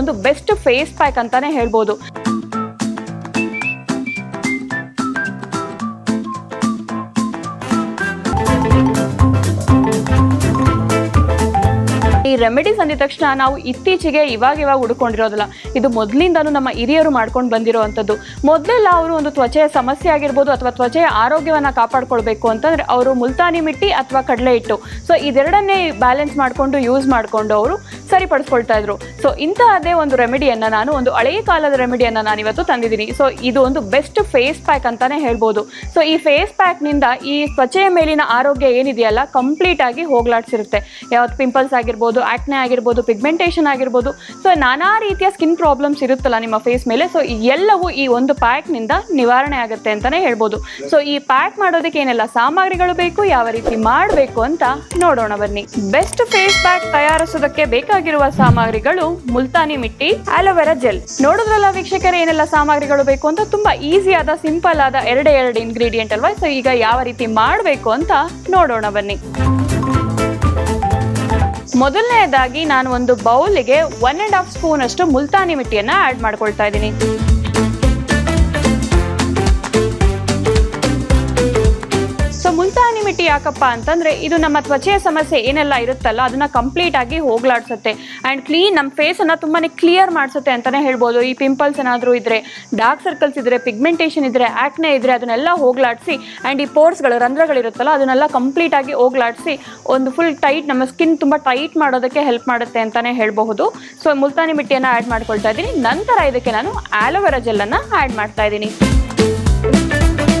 ಒಂದು best face pack ಅಂತಾನೆ ಹೇಳ್ಬೋದು. ಈ ರೆಮಿಡೀಸ್ ಅಂದಿದ ತಕ್ಷಣ ನಾವು ಇತ್ತೀಚೆಗೆ ಇವಾಗ ಇವಾಗ ಹುಡ್ಕೊಂಡಿರೋದಿಲ್ಲ, ಇದು ಮೊದಲಿಂದನೂ ನಮ್ಮ ಹಿರಿಯರು ಮಾಡ್ಕೊಂಡು ಬಂದಿರೋವಂಥದ್ದು. ಮೊದಲೆಲ್ಲ ಅವರು ಒಂದು ತ್ವಚೆಯ ಸಮಸ್ಯೆ ಆಗಿರ್ಬೋದು ಅಥವಾ ತ್ವಚೆಯ ಆರೋಗ್ಯವನ್ನು ಕಾಪಾಡ್ಕೊಳ್ಬೇಕು ಅಂತಂದ್ರೆ ಅವರು ಮುಲ್ತಾನಿ ಮಿಟ್ಟಿ ಅಥವಾ ಕಡಲೆ ಹಿಟ್ಟು. ಸೊ ಇದೆರಡನ್ನೇ ಬ್ಯಾಲೆನ್ಸ್ ಮಾಡಿಕೊಂಡು ಯೂಸ್ ಮಾಡಿಕೊಂಡು ಅವರು ಸರಿಪಡಿಸ್ಕೊಳ್ತಾ ಇದ್ರು. ಸೊ ಇಂತಹದೇ ಒಂದು ರೆಮಿಡಿಯನ್ನು ನಾನು ಒಂದು ಹಳೆಯ ಕಾಲದ ರೆಮಿಡಿಯನ್ನು ನಾನು ಇವತ್ತು ತಂದಿದ್ದೀನಿ. ಸೊ ಇದು ಒಂದು ಬೆಸ್ಟ್ ಫೇಸ್ ಪ್ಯಾಕ್ ಅಂತಾನೆ ಹೇಳ್ಬೋದು. ಸೊ ಈ ಫೇಸ್ ಪ್ಯಾಕ್ನಿಂದ ಈ ತ್ವಚೆಯ ಮೇಲಿನ ಆರೋಗ್ಯ ಏನಿದೆಯಲ್ಲ ಕಂಪ್ಲೀಟ್ ಆಗಿ ಹೋಗ್ಲಾಡ್ಸಿರುತ್ತೆ. ಯಾವತ್ತು ಪಿಂಪಲ್ಸ್ ಆಗಿರ್ಬೋದು ಆಕ್ನೆ ಆಗಿರ್ಬೋದು ಪಿಗ್ಮೆಂಟೇಷನ್ ಆಗಿರ್ಬೋದು. ಸೊ ನಾನಾ ರೀತಿಯ ಸ್ಕಿನ್ ಪ್ರಾಬ್ಲಮ್ಸ್ ಇರುತ್ತಲ್ಲ ನಿಮ್ಮ ಫೇಸ್ ಮೇಲೆ. ಸೊ ಎಲ್ಲವೂ ಈ ಒಂದು ಪ್ಯಾಕ್ನಿಂದ ನಿವಾರಣೆ ಆಗುತ್ತೆ ಅಂತಾನೆ ಹೇಳ್ಬೋದು. ಸೊ ಈ ಪ್ಯಾಕ್ ಮಾಡೋದಕ್ಕೆ ಏನೆಲ್ಲ ಸಾಮಗ್ರಿಗಳು ಬೇಕು, ಯಾವ ರೀತಿ ಮಾಡಬೇಕು ಅಂತ ನೋಡೋಣ ಬನ್ನಿ. ಬೆಸ್ಟ್ ಫೇಸ್ ಪ್ಯಾಕ್ ತಯಾರಿಸೋದಕ್ಕೆ ಬೇಕಾಗಿರುವ ಸಾಮಗ್ರಿಗಳು ಮುಲ್ತಾನಿ ಮಿಟ್ಟಿ, ಆಲೋವೆರಾ ಜೆಲ್. ನೋಡಿದ್ರಲ್ಲ ವೀಕ್ಷಕರೇ ಏನೆಲ್ಲ ಸಾಮಗ್ರಿಗಳು ಬೇಕು ಅಂತ? ತುಂಬಾ ಈಸಿ ಆದ ಸಿಂಪಲ್ ಆದ ಎರಡೇ ಎರಡು ಇಂಗ್ರೀಡಿಯೆಂಟ್ ಅಲ್ವಾ? ಸೊ ಈಗ ಯಾವ ರೀತಿ ಮಾಡಬೇಕು ಅಂತ ನೋಡೋಣ ಬನ್ನಿ. ಮೊದಲನೆಯದಾಗಿ ನಾನು ಒಂದು ಬೌಲಿಗೆ ಒನ್ ಅಂಡ್ ಹಾಫ್ ಸ್ಪೂನ್ ಅಷ್ಟು ಮುಲ್ತಾನಿ ಮಿಟ್ಟಿಯನ್ನ ಆಡ್ ಮಾಡ್ಕೊಳ್ತಾ ಇದ್ದೀನಿ. ಮುಲ್ತಾನಿ ಮಿಟ್ಟಿ ಯಾಕಪ್ಪ ಅಂತಂದ್ರೆ ಇದು ನಮ್ಮ ತ್ವಚೆಯ ಸಮಸ್ಯೆ, ಏನೆಲ್ಲ ಇರುತ್ತಲ್ಲ ಅದನ್ನ ಕಂಪ್ಲೀಟ್ ಆಗಿ ಹೋಗ್ಲಾಡ್ಸುತ್ತೆ. ಅಂಡ್ ಕ್ಲೀನ್ ನಮ್ಮ ಫೇಸ್ ಅನ್ನ ತುಂಬಾನೇ ಕ್ಲಿಯರ್ ಮಾಡಿಸುತ್ತೆ ಅಂತಾನೆ ಹೇಳ್ಬೋದು. ಈ ಪಿಂಪಲ್ಸ್ ಏನಾದರೂ ಇದ್ರೆ ಡಾರ್ಕ್ ಸರ್ಕಲ್ಸ್ ಇದ್ರೆ ಪಿಗ್ಮೆಂಟೇಷನ್ ಇದ್ರೆ ಆಕ್ನೆ ಇದ್ರೆ ಅದನ್ನೆಲ್ಲ ಹೋಗ್ಲಾಡಿಸಿ ಅಂಡ್ ಈ ಪೋರ್ಸ್ಗಳು ರಂಧ್ರಗಳಿರುತ್ತಲ್ಲ ಅದನ್ನೆಲ್ಲ ಕಂಪ್ಲೀಟ್ ಆಗಿ ಹೋಗ್ಲಾಡಿಸಿ, ಒಂದು ಫುಲ್ ಟೈಟ್ ನಮ್ಮ ಸ್ಕಿನ್ ತುಂಬಾ ಟೈಟ್ ಮಾಡೋದಕ್ಕೆ ಹೆಲ್ಪ್ ಮಾಡುತ್ತೆ ಅಂತಾನೆ ಹೇಳಬಹುದು. ಸೊ ಮುಲ್ತಾನಿ ಮಿಟ್ಟಿಯನ್ನ ಆಡ್ ಮಾಡ್ಕೊಳ್ತಾ ಇದ್ದೀನಿ. ನಂತರ ಇದಕ್ಕೆ ನಾನು ಆಲೋವೆರಾ ಜೆಲ್ಲನ್ನು ಆಡ್ ಮಾಡ್ತಾ ಇದ್ದೀನಿ.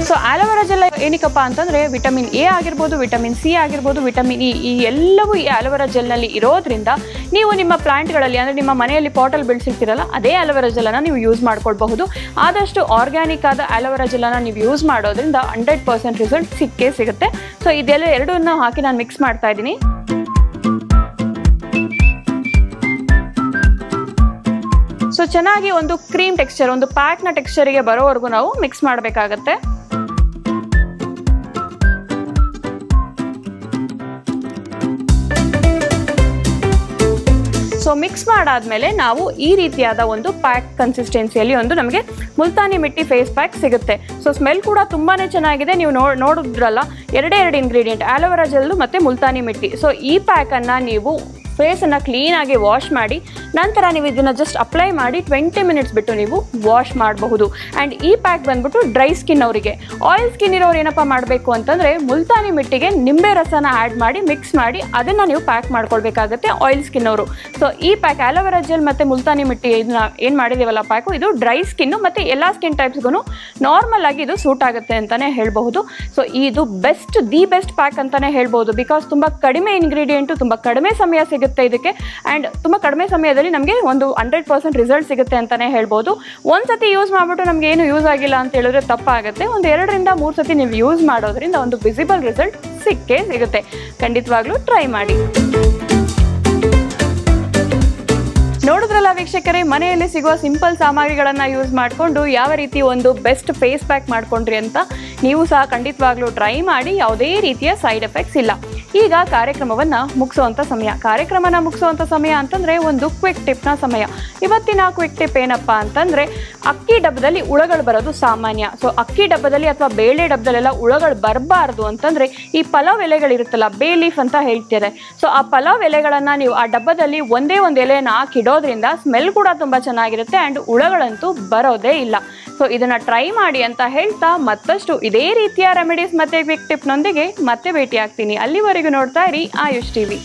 ಸೊ ಆಲೋವೆರಾ ಜೆಲ್ ಏನಕ್ಕಪ್ಪ ಅಂತಂದ್ರೆ ವಿಟಮಿನ್ ಎ ಆಗಿರ್ಬೋದು ವಿಟಮಿನ್ ಸಿ ಆಗಿರ್ಬೋದು ವಿಟಮಿನ್ ಇ ಈ ಎಲ್ಲವೂ ಈ ಆಲೋವೆರಾ ಜೆಲ್ನಲ್ಲಿ ಇರೋದ್ರಿಂದ ನೀವು ನಿಮ್ಮ ಪ್ಲಾಂಟ್ಗಳಲ್ಲಿ ಅಂದರೆ ನಿಮ್ಮ ಮನೆಯಲ್ಲಿ ಪಾಟಲ್ಲಿ ಬೆಳೆಸಿರ್ತೀರಲ್ಲ ಅದೇ ಆಲೋವೆರಾ ಜೆಲ್ಲನ್ನು ನೀವು ಯೂಸ್ ಮಾಡ್ಕೊಳ್ಬಹುದು. ಆದಷ್ಟು ಆರ್ಗ್ಯಾನಿಕ್ ಆದ ಆಲೋವೆರಾ ಜೆಲ್ಲನ್ನು ನೀವು ಯೂಸ್ ಮಾಡೋದ್ರಿಂದ ಹಂಡ್ರೆಡ್ ಪರ್ಸೆಂಟ್ ರಿಸಲ್ಟ್ ಸಿಕ್ಕೇ ಸಿಗುತ್ತೆ. ಸೊ ಇದೆಲ್ಲ ಎರಡನ್ನ ಹಾಕಿ ನಾನು ಮಿಕ್ಸ್ ಮಾಡ್ತಾ ಇದ್ದೀನಿ. ಸೊ ಚೆನ್ನಾಗಿ ಒಂದು ಕ್ರೀಮ್ ಟೆಕ್ಸ್ಚರ್ ಒಂದು ಪ್ಯಾಕ್ನ ಟೆಕ್ಸ್ಚರಿಗೆ ಬರೋವರೆಗೂ ನಾವು ಮಿಕ್ಸ್ ಮಾಡಬೇಕಾಗತ್ತೆ. ಸೊ ಮಿಕ್ಸ್ ಮಾಡಾದ್ಮೇಲೆ ನಾವು ಈ ರೀತಿಯಾದ ಒಂದು ಪ್ಯಾಕ್ ಕನ್ಸಿಸ್ಟೆನ್ಸಿಯಲ್ಲಿ ಒಂದು ನಮಗೆ ಮುಲ್ತಾನಿ ಮಿಟ್ಟಿ ಫೇಸ್ ಪ್ಯಾಕ್ ಸಿಗುತ್ತೆ. ಸೊ ಸ್ಮೆಲ್ ಕೂಡ ತುಂಬಾ ಚೆನ್ನಾಗಿದೆ. ನೀವು ನೋ, ನೋಡಿದ್ರಲ್ಲ, ಎರಡೇ ಎರಡು ಇಂಗ್ರೀಡಿಯೆಂಟ್ ಆಲೋವೆರಾ ಜೆಲ್ಲು ಮತ್ತು ಮುಲ್ತಾನಿ ಮಿಟ್ಟಿ. ಸೊ ಈ ಪ್ಯಾಕನ್ನು ನೀವು ಫೇಸನ್ನು ಕ್ಲೀನಾಗಿ ವಾಶ್ ಮಾಡಿ, ನಂತರ ನೀವು ಇದನ್ನು ಜಸ್ಟ್ ಅಪ್ಲೈ ಮಾಡಿ ಟ್ವೆಂಟಿ ಮಿನಿಟ್ಸ್ ಬಿಟ್ಟು ನೀವು ವಾಶ್ ಮಾಡಬಹುದು. ಆ್ಯಂಡ್ ಈ ಪ್ಯಾಕ್ ಬಂದ್ಬಿಟ್ಟು ಡ್ರೈ ಸ್ಕಿನ್ ಅವರಿಗೆ. ಆಯಿಲ್ ಸ್ಕಿನ್ ಇರೋರು ಏನಪ್ಪ ಮಾಡಬೇಕು ಅಂತಂದರೆ ಮುಲ್ತಾನಿ ಮಿಟ್ಟಿಗೆ ನಿಂಬೆ ರಸನ ಆ್ಯಡ್ ಮಾಡಿ ಮಿಕ್ಸ್ ಮಾಡಿ ಅದನ್ನು ನೀವು ಪ್ಯಾಕ್ ಮಾಡ್ಕೊಳ್ಬೇಕಾಗತ್ತೆ ಆಯಿಲ್ ಸ್ಕಿನ್ ಅವರು. ಸೊ ಈ ಪ್ಯಾಕ್ ಆಲೋವೆರಾ ಜೆಲ್ ಮತ್ತು ಮುಲ್ತಾನಿ ಮಿಟ್ಟಿ ಇದನ್ನ ಏನು ಮಾಡಿದ್ದೀವಲ್ಲ ಪ್ಯಾಕು ಇದು ಡ್ರೈ ಸ್ಕಿನ್ನು ಮತ್ತು ಎಲ್ಲ ಸ್ಕಿನ್ ಟೈಪ್ಸ್ಗೂ ನಾರ್ಮಲ್ ಆಗಿ ಇದು ಸೂಟ್ ಆಗುತ್ತೆ ಅಂತಲೇ ಹೇಳ್ಬಹುದು. ಸೊ ಇದು ಬೆಸ್ಟ್ ದಿ ಬೆಸ್ಟ್ ಪ್ಯಾಕ್ ಅಂತಲೇ ಹೇಳ್ಬೋದು ಬಿಕಾಸ್ ತುಂಬ ಕಡಿಮೆ ಇಂಗ್ರೀಡಿಯೆಂಟು ತುಂಬ ಕಡಿಮೆ ಸಮಯ ಸಿಗುತ್ತೆ. ಇದಕ್ಕೆ. ಆ್ಯಂಡ್ ತುಂಬ ಕಡಿಮೆ ಸಮಯದಲ್ಲಿ ನಮಗೆ ಒಂದು ಹಂಡ್ರೆಡ್ ಪರ್ಸೆಂಟ್ ರಿಸಲ್ಟ್ ಸಿಗುತ್ತೆ ಅಂತಲೇ ಹೇಳ್ಬೋದು. ಒಂದು ಸತಿ ಯೂಸ್ ಮಾಡಿಬಿಟ್ಟು ನಮಗೆ ಏನು ಯೂಸ್ ಆಗಿಲ್ಲ ಅಂತ ಹೇಳಿದ್ರೆ ತಪ್ಪಾಗುತ್ತೆ. ಒಂದು ಎರಡರಿಂದ ಮೂರು ಸತಿ ನೀವು ಯೂಸ್ ಮಾಡೋದ್ರಿಂದ ಒಂದು ವಿಸಿಬಲ್ ರಿಸಲ್ಟ್ ಸಿಕ್ಕೇ ಸಿಗುತ್ತೆ. ಖಂಡಿತವಾಗ್ಲೂ ಟ್ರೈ ಮಾಡಿ. ನೋಡಿದ್ರಲ್ಲ ವೀಕ್ಷಕರೇ, ಮನೆಯಲ್ಲಿ ಸಿಗುವ ಸಿಂಪಲ್ ಸಾಮಗ್ರಿಗಳನ್ನು ಯೂಸ್ ಮಾಡಿಕೊಂಡು ಯಾವ ರೀತಿ ಒಂದು ಬೆಸ್ಟ್ ಫೇಸ್ ಪ್ಯಾಕ್ ಮಾಡ್ಕೊಂಡ್ರಿ ಅಂತ ನೀವು ಸಹ ಖಂಡಿತವಾಗ್ಲೂ ಟ್ರೈ ಮಾಡಿ. ಯಾವುದೇ ರೀತಿಯ ಸೈಡ್ ಎಫೆಕ್ಟ್ಸ್ ಇಲ್ಲ. ಈಗ ಕಾರ್ಯಕ್ರಮವನ್ನ ಮುಗಿಸುವಂತ ಸಮಯ. ಕಾರ್ಯಕ್ರಮನ ಮುಗಿಸುವಂತ ಸಮಯ ಅಂತಂದ್ರೆ ಒಂದು ಕ್ವಿಕ್ ಟಿಪ್ನ ಸಮಯ. ಇವತ್ತಿನ ಕ್ವಿಕ್ ಟಿಪ್ ಏನಪ್ಪ ಅಂತಂದ್ರೆ ಅಕ್ಕಿ ಡಬ್ಬದಲ್ಲಿ ಹುಳಗಳು ಬರೋದು ಸಾಮಾನ್ಯ. ಸೊ ಅಕ್ಕಿ ಡಬ್ಬದಲ್ಲಿ ಅಥವಾ ಬೇಳೆ ಡಬ್ಬದಲ್ಲೆಲ್ಲ ಹುಳಗಳು ಬರಬಾರ್ದು ಅಂತಂದ್ರೆ ಈ ಪಲಾವ್ ಎಲೆಗಳಿರುತ್ತಲ್ಲ, ಬೇ ಲೀಫ್ ಅಂತ ಹೇಳ್ತಾರೆ. ಸೊ ಆ ಪಲಾವ್ ಎಲೆಗಳನ್ನ ನೀವು ಆ ಡಬ್ಬದಲ್ಲಿ ಒಂದೇ ಒಂದು ಎಲೆಯನ್ನು ಹಾಕಿಡೋದ್ರಿಂದ ಸ್ಮೆಲ್ ಕೂಡ ತುಂಬಾ ಚೆನ್ನಾಗಿರುತ್ತೆ ಅಂಡ್ ಹುಳಗಳಂತೂ ಬರೋದೇ ಇಲ್ಲ. ಸೊ ಇದನ್ನು ಟ್ರೈ ಮಾಡಿ ಅಂತ ಹೇಳ್ತಾ ಮತ್ತಷ್ಟು ಇದೇ ರೀತಿಯ ರೆಮಿಡೀಸ್ ಮತ್ತು ಕ್ವಿಕ್ ಟಿಪ್ನೊಂದಿಗೆ ಮತ್ತೆ ಭೇಟಿ ಆಗ್ತೀನಿ ಅಲ್ಲಿವರೆಗೂ ನೋಡ್ತಾ ಇರಿ ಆಯುಷ್ ಟಿವಿ.